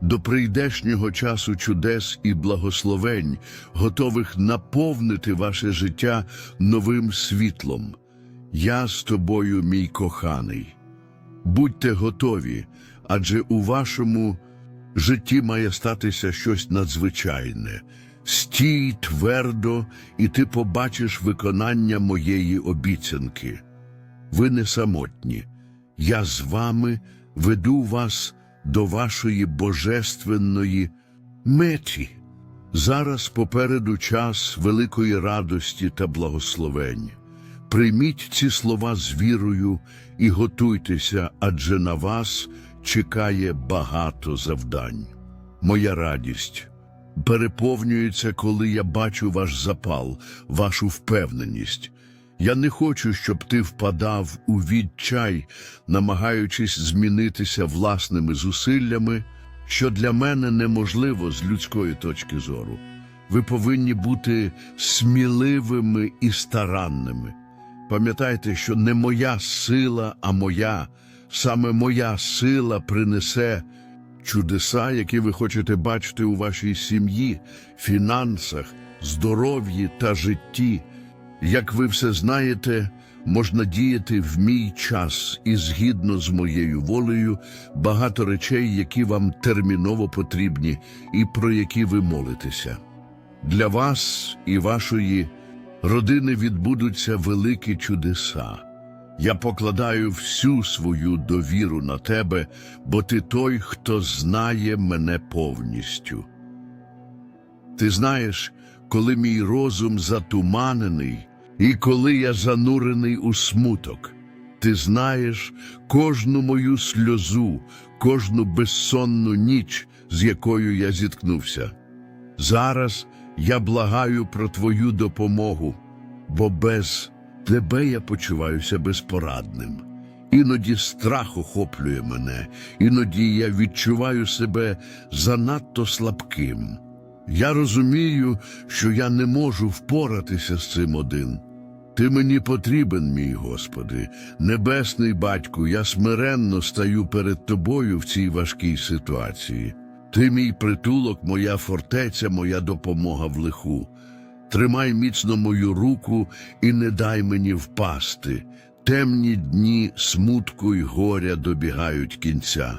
до прийдешнього часу чудес і благословень, готових наповнити ваше життя новим світлом. Я з тобою, мій коханий. Будьте готові, адже у вашому житті має статися щось надзвичайне. Стій твердо, і ти побачиш виконання моєї обіцянки. Ви не самотні. Я з вами веду вас до вашої божественної меті. Зараз попереду час великої радості та благословень. Прийміть ці слова з вірою і готуйтеся, адже на вас чекає багато завдань. Моя радість переповнюється, коли я бачу ваш запал, вашу впевненість. Я не хочу, щоб ти впадав у відчай, намагаючись змінитися власними зусиллями, що для мене неможливо з людської точки зору. Ви повинні бути сміливими і старанними. Пам'ятайте, що не моя сила, а моя, саме моя сила принесе чудеса, які ви хочете бачити у вашій сім'ї, фінансах, здоров'ї та житті. Як ви все знаєте, можна діяти в мій час і згідно з моєю волею багато речей, які вам терміново потрібні і про які ви молитеся. Для вас і вашої родини відбудуться великі чудеса. Я покладаю всю свою довіру на тебе, бо ти той, хто знає мене повністю. Ти знаєш, коли мій розум затуманений, і коли я занурений у смуток. Ти знаєш кожну мою сльозу, кожну безсонну ніч, з якою я зіткнувся. Зараз я благаю про твою допомогу, бо без тебе я почуваюся безпорадним. Іноді страх охоплює мене, іноді я відчуваю себе занадто слабким. Я розумію, що я не можу впоратися з цим один. Ти мені потрібен, мій Господи, небесний батьку, я смиренно стаю перед тобою в цій важкій ситуації. Ти мій притулок, моя фортеця, моя допомога в лиху. Тримай міцно мою руку і не дай мені впасти. Темні дні смутку й горя добігають кінця.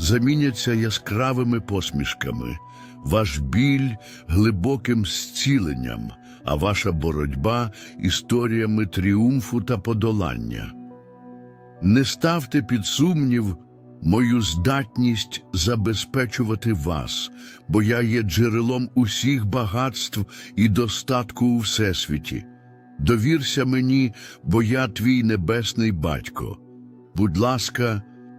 заміняться яскравими посмішками, ваш біль глибоким зціленням, а ваша боротьба історіями тріумфу та подолання. Не ставте під сумнів мою здатність забезпечувати вас, бо я є джерелом усіх багатств і достатку у всесвіті. Довірся мені, бо я твій небесний батько. Будь ласка,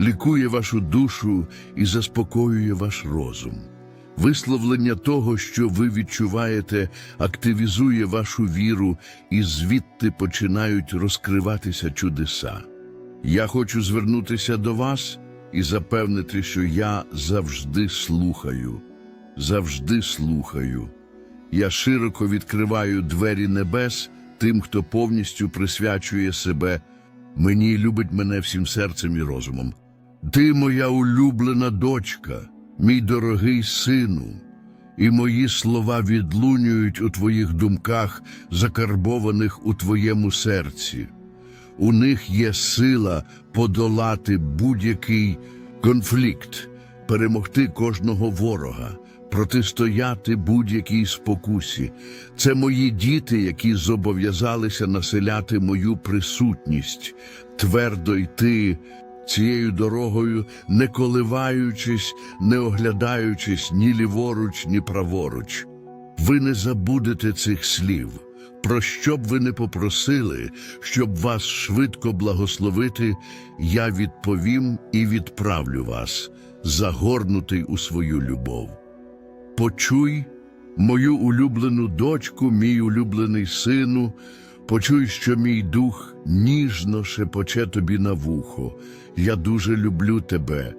лікує вашу душу і заспокоює ваш розум. Висловлення того, що ви відчуваєте, активізує вашу віру, і звідти починають розкриватися чудеса. Я хочу звернутися до вас і запевнити, що я завжди слухаю, завжди слухаю. Я широко відкриваю двері небес, тим, хто повністю присвячує себе мені любить мене всім серцем і розумом. Ти моя улюблена дочка, мій дорогий сину, і мої слова відлунюють у твоїх думках, закарбованих у твоєму серці. У них є сила подолати будь-який конфлікт, перемогти кожного ворога, протистояти будь-якій спокусі. Це мої діти, які зобов'язалися населяти мою присутність, твердо йти цією дорогою, не коливаючись, не оглядаючись ні ліворуч, ні праворуч. Ви не забудете цих слів. Про що б ви не попросили, щоб вас швидко благословити, я відповім і відправлю вас, загорнутий у свою любов. Почуй мою улюблену дочку, мій улюблений сину, почуй, що мій дух ніжно шепоче тобі на вухо. Я дуже люблю тебе,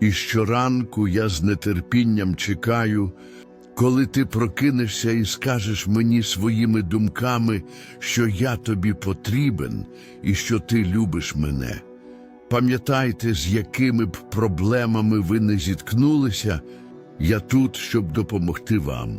і щоранку я з нетерпінням чекаю, коли ти прокинешся і скажеш мені своїми думками, що я тобі потрібен і що ти любиш мене. Пам'ятайте, з якими б проблемами ви не зіткнулися, я тут, щоб допомогти вам.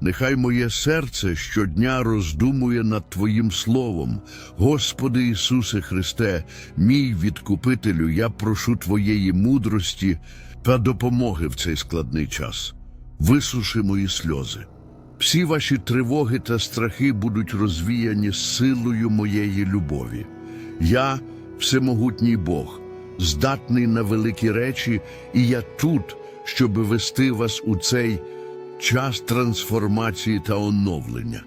Нехай моє серце щодня роздумує над Твоїм Словом. Господи Ісусе Христе, мій відкупителю, я прошу Твоєї мудрості та допомоги в цей складний час. Висуши мої сльози. Всі ваші тривоги та страхи будуть розвіяні силою моєї любові. Я всемогутній Бог, здатний на великі речі, і я тут, щоби вести вас у цей час трансформації та оновлення,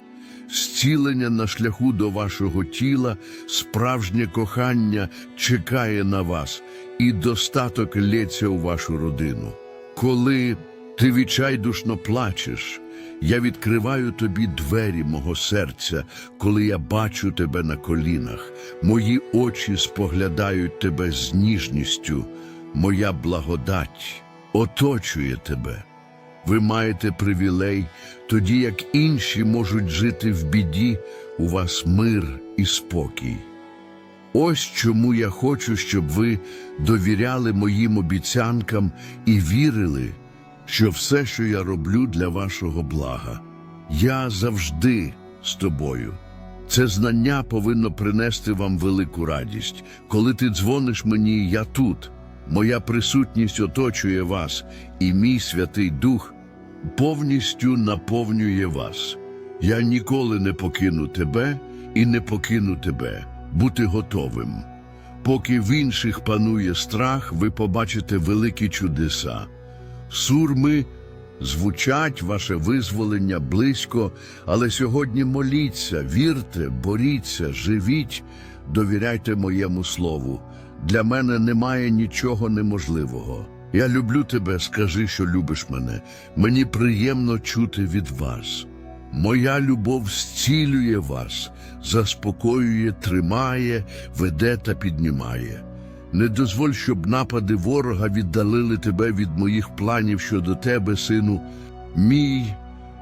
зцілення на шляху до вашого тіла, справжнє кохання чекає на вас, і достаток лється у вашу родину. Коли ти відчайдушно плачеш, я відкриваю тобі двері мого серця, коли я бачу тебе на колінах. Мої очі споглядають тебе з ніжністю, моя благодать оточує тебе. Ви маєте привілей, тоді як інші можуть жити в біді, у вас мир і спокій. Ось чому я хочу, щоб ви довіряли моїм обіцянкам і вірили, що все, що я роблю для вашого блага, я завжди з тобою. Це знання повинно принести вам велику радість. Коли ти дзвониш мені, я тут. Моя присутність оточує вас, і мій Святий Дух повністю наповнює вас. Я ніколи не покину тебе і не покину тебе. Бути готовим. Поки в інших панує страх, ви побачите великі чудеса. Сурми звучать ваше визволення близько, але сьогодні моліться, вірте, боріться, живіть, довіряйте моєму слову. Для мене немає нічого неможливого. Я люблю тебе, скажи, що любиш мене. Мені приємно чути від вас. Моя любов зцілює вас, заспокоює, тримає, веде та піднімає. Не дозволь, щоб напади ворога віддалили тебе від моїх планів щодо тебе, сину. Мій,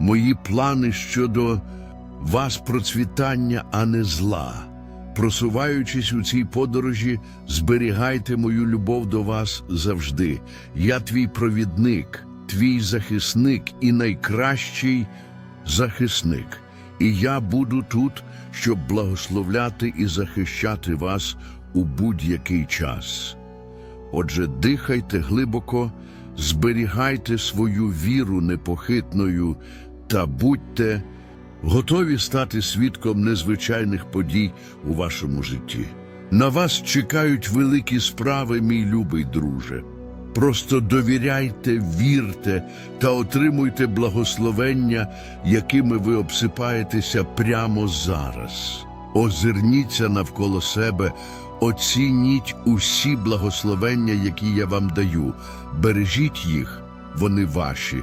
Мої плани щодо вас процвітання, а не зла. Просуваючись у цій подорожі, зберігайте мою любов до вас завжди. Я твій провідник, твій захисник і найкращий захисник. І я буду тут, щоб благословляти і захищати вас у будь-який час. Отже, дихайте глибоко, зберігайте свою віру непохитною та будьте готові стати свідком незвичайних подій у вашому житті. На вас чекають великі справи, мій любий друже. Просто довіряйте, вірте та отримуйте благословення, якими ви обсипаєтеся прямо зараз. Озирніться навколо себе, оцініть усі благословення, які я вам даю. Бережіть їх, вони ваші.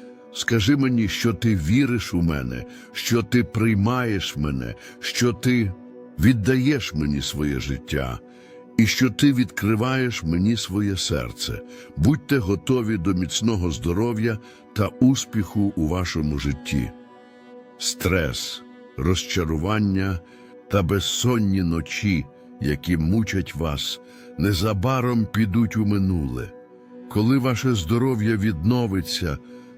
Скажи мені, що ти віриш у мене, що ти приймаєш мене, що ти віддаєш мені своє життя, і що ти відкриваєш мені своє серце. Будьте готові до міцного здоров'я та успіху у вашому житті. Стрес, розчарування та безсонні ночі, які мучать вас, незабаром підуть у минуле. Коли ваше здоров'я відновиться,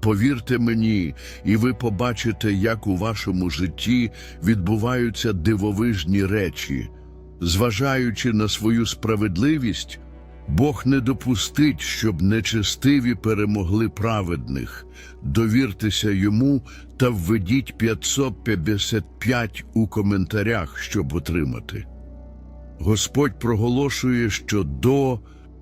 Повірте мені, і ви побачите, як у вашому житті відбуваються дивовижні речі. Зважаючи на свою справедливість, Бог не допустить, щоб нечестиві перемогли праведних. Довіртеся йому та введіть 555 у коментарях, щоб отримати. Господь проголошує, що до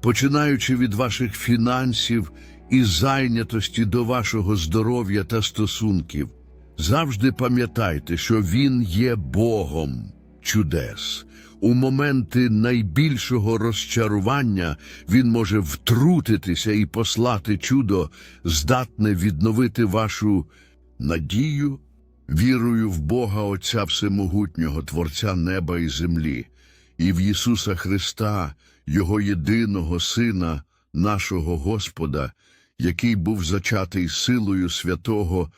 починаючи від ваших фінансів і зайнятості до вашого здоров'я та стосунків. Завжди пам'ятайте, що Він є Богом чудес. У моменти найбільшого розчарування він може втрутитися і послати чудо, здатне відновити вашу надію, вірою в Бога Отця Всемогутнього, Творця неба і землі, і в Ісуса Христа, Його єдиного Сина, нашого Господа, який був зачатий силою Святого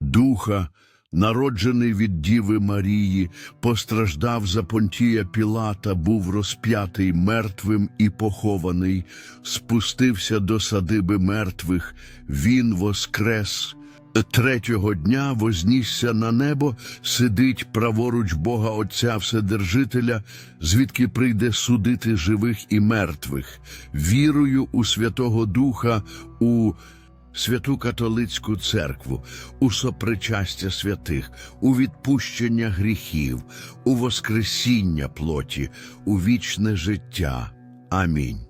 Духа, народжений від Діви Марії, постраждав за Понтія Пілата, був розп'ятий мертвим і похований, спустився до садиби мертвих, він воскрес. Третього дня вознісся на небо, сидить праворуч Бога Отця Вседержителя, звідки прийде судити живих і мертвих, вірую у Святого Духа, у святу католицьку церкву, у сопричастя святих, у відпущення гріхів, у воскресіння плоті, у вічне життя. Амінь.